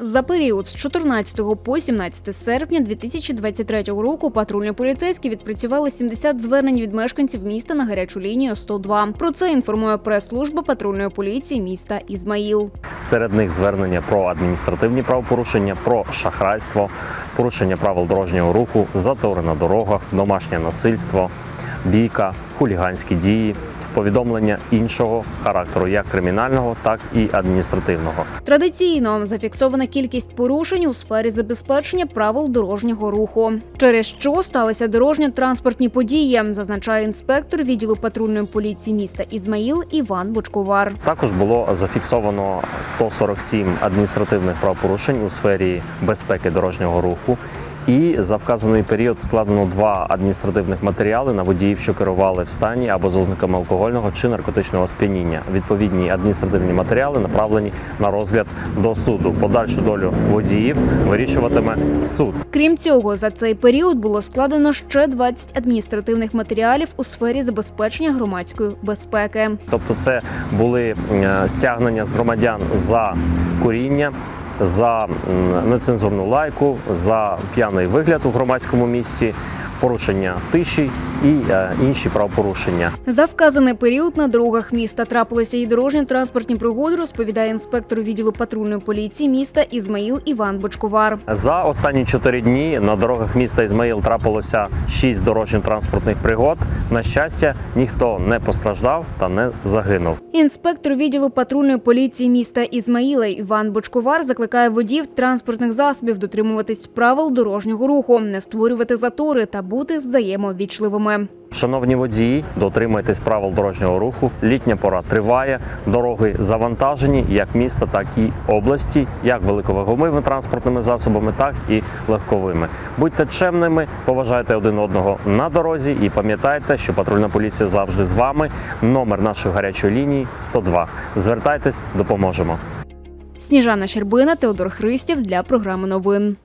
За період з 14 по 17 серпня 2023 року патрульні поліцейські відпрацювали 70 звернень від мешканців міста на гарячу лінію 102. Про це інформує прес-служба патрульної поліції міста Ізмаїл. Серед них звернення про адміністративні правопорушення, про шахрайство, порушення правил дорожнього руху, затори на дорогах, домашнє насильство, бійка, хуліганські дії, повідомлення іншого характеру, як кримінального, так і адміністративного. Традиційно зафіксована кількість порушень у сфері забезпечення правил дорожнього руху, через що сталися дорожньо-транспортні події, зазначає інспектор відділу патрульної поліції міста Ізмаїл Іван Бочковар. Також було зафіксовано 147 адміністративних правопорушень у сфері безпеки дорожнього руху. І за вказаний період складено два адміністративних матеріали на водіїв, що керували в стані або з ознаками алкогольного чи наркотичного сп'яніння. Відповідні адміністративні матеріали направлені на розгляд до суду. Подальшу долю водіїв вирішуватиме суд. Крім цього, за цей період було складено ще 20 адміністративних матеріалів у сфері забезпечення громадської безпеки. Тобто, це були е, стягнення з громадян за куріння. За нецензурну лайку, за п'яний вигляд у громадському місті, порушення тиші і е, інші правопорушення. За вказаний період на дорогах міста трапилися і дорожньо-транспортні пригоди, розповідає інспектор відділу патрульної поліції міста Ізмаїл Іван Бочковар. За останні чотири дні на дорогах міста Ізмаїл трапилося шість дорожньо-транспортних пригод. На щастя, ніхто не постраждав та не загинув. Інспектор відділу патрульної поліції міста Ізмаїла Іван Бочковар закликає водіїв транспортних засобів дотримуватись правил дорожнього руху, не створювати затори та бути взаємовічливими. Шановні водії, дотримайтесь правил дорожнього руху. Літня пора триває. Дороги завантажені як міста, так і області, як великоваговими транспортними засобами, так і легковими. Будьте чемними, поважайте один одного на дорозі і пам'ятайте, що патрульна поліція завжди з вами. Номер нашої гарячої лінії 102. Звертайтесь, допоможемо. Сніжана Щербина, Теодор Христів для програми новин.